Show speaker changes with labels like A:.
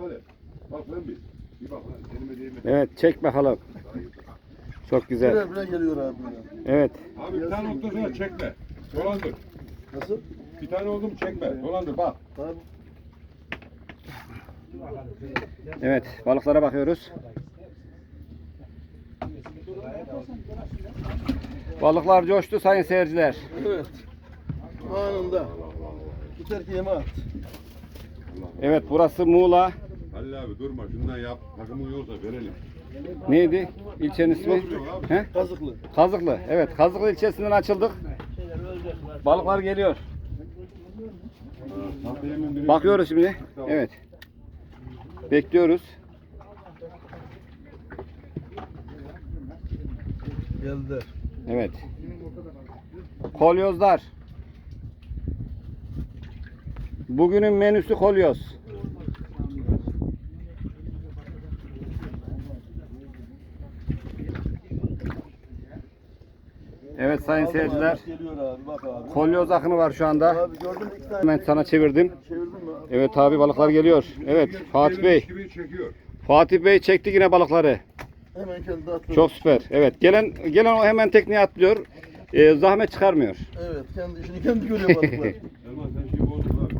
A: hadi. Bak lan bir. Bir bak lan. Elime değme.
B: Evet çek bakalım. Çok güzel.
C: Birer birer geliyor abi.
B: Evet.
A: Abi bir tane noktasına çekme. Dolandır.
C: Nasıl?
A: Bir tane oldu mu çekme. Dolandır bak.
C: Abi
B: Evet balıklara bakıyoruz. Balıklar coştu sayın seyirciler.
C: evet. Anında. Yeter ki yeme at.
B: Evet burası Muğla.
A: Halil abi durma şundan yap. Takımın yoksa verelim.
B: Neydi ilçenin ismi? He?
C: Kazıklı.
B: Kazıklı. Evet Kazıklı ilçesinden açıldık. Balıklar geliyor. Bakıyoruz şimdi. Evet. Bekliyoruz.
C: Geldiler.
B: Evet. Kolyozlar. Bugünün menüsü kolyoz. Evet sayın
C: Aldım
B: seyirciler.
C: abi, Geliyor abi bak abi.
B: Kolyoz akını var şu anda.
C: Abi gördün mü iki tane
B: Hemen sana çevirdim.
C: çevirdin mi?
B: Evet abi balıklar geliyor. Evet Fatih Bey.
A: Gibi çekiyor.
B: Fatih Bey çekti yine balıkları.
C: Hemen kendi attı.
B: Çok süper. Evet gelen gelen o hemen tekneye atlıyor. Ee, zahmet çıkarmıyor.
C: Evet kendi işini kendi görüyor balıklar.